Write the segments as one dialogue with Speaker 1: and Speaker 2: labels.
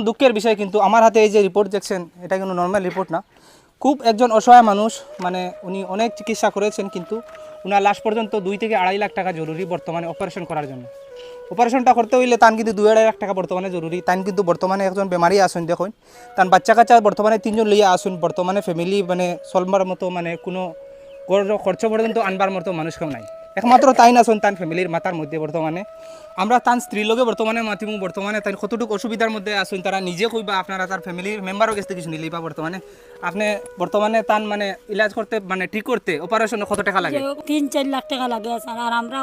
Speaker 1: এখন দুঃখের বিষয় কিন্তু আমার হাতে এই যে রিপোর্ট দেখছেন, এটা কিন্তু নর্মাল রিপোর্ট না। খুব একজন অসহায় মানুষ মানে উনি অনেক চিকিৎসা করেছেন কিন্তু উনার লাস্ট পর্যন্ত দুই থেকে আড়াই লাখ টাকা জরুরি বর্তমানে অপারেশন করার জন্য। অপারেশনটা করতে হইলে তান কিন্তু দুই আড়াই লাখ টাকা বর্তমানে জরুরি। তান কিন্তু বর্তমানে একজন বেমারি আসুন দেখুন। তান বাচ্চা কাচ্চা বর্তমানে তিনজন লইয়া আসুন, বর্তমানে ফ্যামিলি মানে চলবার মতো মানে কোনো খরচ পর্যন্ত আনবার মতো মানুষ কেউ নাই। একমাত্র তাই না শুন তান ফ্যামিলির মাথার মধ্যে বর্তমানে। আমরা তান স্ত্রী লোকে বর্তমানে মাতিমু বর্তমানে তাই কতটুকু অসুবিধার মধ্যে আসুন তারা নিজে কইবা আপনারা তার ফ্যামিলির মেম্বারও কাছে কিছু নিলেই বা বর্তমানে। আপনি বর্তমানে তান মানে ইলাজ করতে মানে ঠিক করতে অপারেশনে কত টাকা লাগে?
Speaker 2: তিন চার লাখ টাকা লাগে স্যার আর আমরা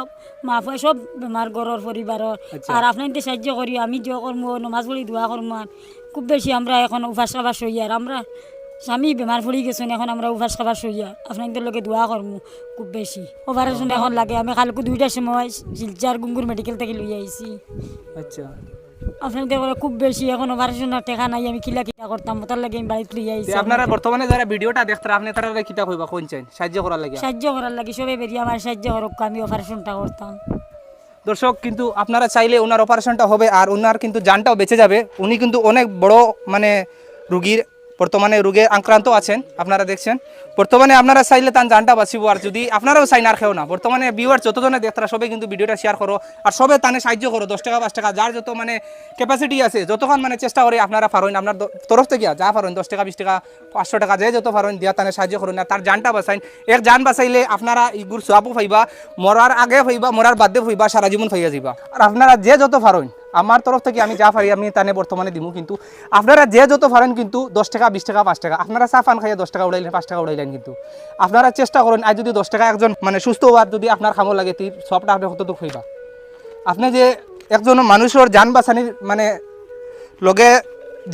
Speaker 2: মা ফুয়া সব বেমার গরর পরিবারর
Speaker 1: আচ্ছা।
Speaker 2: আর আপনাদের সাহায্য করি আমি যে করব নমাজ পড়ি দোয়া করব খুব বেশি আমরা এখন উপাস খাবার সই আর আমরা স্বামী বেমার পড়ি গেছেন এখন আমরা উপাস খাবার সই আপনাদের লোকে দোয়া করব খুব বেশি অপারেশন এখন লাগে। আমি কালকে দুইটার সময় শিলচার গুঙ্গুর মেডিকেল থেকে লই আইছি
Speaker 1: আচ্ছা।
Speaker 2: আপনাদের বলে খুব বেশি এখন অপারেশনের টেকা নাই আমি কিলা কিলা করতাম তার লাগে আমি বাড়িতে লই আইছি
Speaker 1: আপনারা বর্তমানে যারা ভিডিওটা দেখতে আপনি তারা কিতা কইবা কোন চাই? সাহায্য করার লাগে।
Speaker 2: সাহায্য করার লাগে সবে বেরিয়ে আমার সাহায্য করক আমি অপারেশনটা করতাম।
Speaker 1: দর্শক কিন্তু আপনারা চাইলে ওনার অপারেশনটা হবে আর ওনার কিন্তু জানটাও বেঁচে যাবে। উনি কিন্তু অনেক বড় মানে রুগীর বর্তমানে রোগে আক্রান্ত আছেন, আপনারা দেখছেন। বর্তমানে আপনারা চাইলে তার জানটা বাঁচিব, আর যদি আপনারাও চাই না খেও না। বর্তমানে ভিউয়ার যতজনে দেখতারা, সবে কিন্তু ভিডিওটা শেয়ার করো, আর সবে তানে সাহায্য করো, দশ টাকা, পাঁচ টাকা, যার যত মানে ক্যাপাসিটি আছে, যতক্ষণ মানে চেষ্টা করে আপনারা পারেন আপনার তরফ থেকে যা পারেন দশ টাকা, বিশ টাকা, পাঁচশো টাকা, যে যত পারেন দিয়া তানে সাহায্য করুন না, তার জানটা বাঁচাইন। এক জান বাঁচাইলে আপনারা ইগুর সোয়াবও পাইবা মরার আগে পাইবা মরার বাদে পাইবা সারা জীবন পাইয়া যাইবা। আর আপনারা যে যত পারেন আমার তরফ থেকে আমি যা পারি, আমি তানে বর্তমানে দিমু। কিন্তু আপনারা যে যত পারেন কিন্তু দশ টাকা, বিশ টাকা, পাঁচ টাকা, আপনারা চা পান খাইয়ে দশ টাকা উড়াইলেন, পাঁচ টাকা উড়াইলেন কিন্তু। আপনারা চেষ্টা করেন আর যদি দশ টাকা একজন মানে সুস্থ হওয়ার, যদি আপনার খামো লাগে তীর সবটা আপনি কতটুকু হইবা আপনি যে একজন মানুষের যান বাঁচানির মানে লগে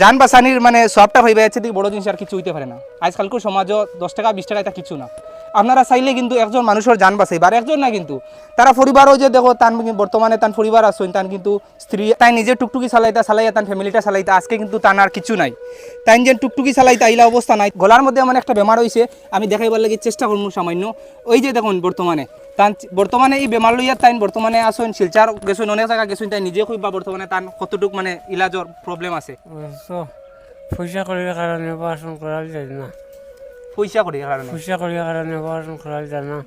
Speaker 1: যান বাঁচানির মানে সবটা হইবে আছে বড় জিনিস আর কিছু হইতে পারে না। আজকালকার সমাজও দশ টাকা, বিশ টাকা এটা কিছু না। আপনারা চাইলে কিন্তু একজন মানুষের যান বাঁচাইবা আর একজন না কিন্তু। তারা পরিবারও যে দেখো, তান বর্তমানে তান পরিবার আসছেন তান কিন্তু স্ত্রী তাই নিজে টুকটুকি চালাইতা চালাইয়া তান ফ্যামিলিটা চালাইতা আজকে কিন্তু তান আর কিছু নাই। তাই যে টুকটুকি চালাইতা ইলা অবস্থা নাই। গলার মধ্যে এমন একটা বেমার হয়েছে আমি দেখাইবার লাগি, চেষ্টা করব সামান্য। ওই যে দেখুন বর্তমানে তান বর্তমানে এই বেমার লইয়া তাই বর্তমানে আসুন শিলচার গেছুন, অনেক জায়গা গেছুন, তাই নিজে কইবা বর্তমানে তান কতটুক মানে ইলাজর প্রবলেম আছে।
Speaker 3: পয়সা করির কারণে অপারেশন করা যায় না।
Speaker 1: পয়সা করিয়া কারণে।
Speaker 3: পয়সা করিয়া কারণে অপারেশন করা যায় না।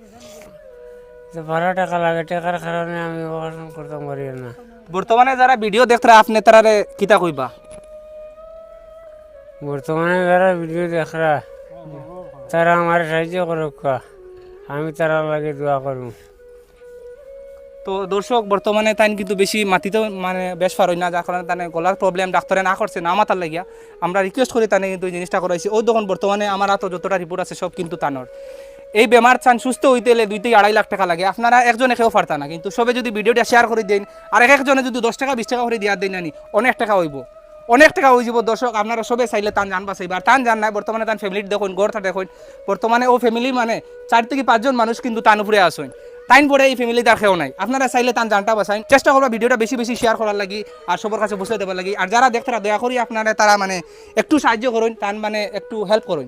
Speaker 3: বারো টাকা লাগে টাকার কারণে আমি অপারেশন করতাম পারি না।
Speaker 1: বর্তমানে যারা ভিডিও দেখতে আপনি তারা কিতা কইবা?
Speaker 3: বর্তমানে যারা ভিডিও দেখরা তারা আমার সাহায্য করুক আমি তারা লাগে দোয়া করব
Speaker 1: তো দর্শক, বর্তমানে তাই কিন্তু বেশি মাটিতেও মানে বেশ পারই না, যার কারণে তানে গলার প্রবলেম ডাক্তারে না করছে, না মাতার লাগিয়া। আমরা রিকোয়েস্ট করি তানে কিন্তু এই জিনিসটা করাইছি। ওই তখন বর্তমানে আমার হাতে যতটা রিপোর্ট আছে, সব কিন্তু তানোর। এই বেমার চান সুস্থ হইতে হলে দুই থেকে আড়াই লাখ টাকা লাগে। আপনারা একজনে কেউ পারতা না, কিন্তু সবে যদি ভিডিওটা শেয়ার করে দেন, আর এক একজনে যদি দশ টাকা, বিশ টাকা করে দিয়া দেন, নানি, অনেক টাকা হইব। অনেক টাকা হয়ে যাব। দর্শক, আপনারা সবে চাইলে তান জান বাঁচাইবা। আর তান জান নাই, বর্তমানে তান ফ্যামিলির দেখুন গড়টা দেখুন। বর্তমানে ও ফ্যামিলির মানে চার থেকে পাঁচজন মানুষ কিন্তু তান উপরে আসুন। টাইম পরে এই ফ্যামিলি তার খেও নাই। আপনারা চাইলে তান জানটা বাঁচাইন। চেষ্টা করবা ভিডিওটা বেশি বেশি শেয়ার করার লাগি আর সবার কাছে বুঝতে দেবার লাগি। আর যারা দেখতারা দয়া করি আপনারা তারা মানে একটু সাহায্য করুন, তান মানে একটু হেল্প করুন।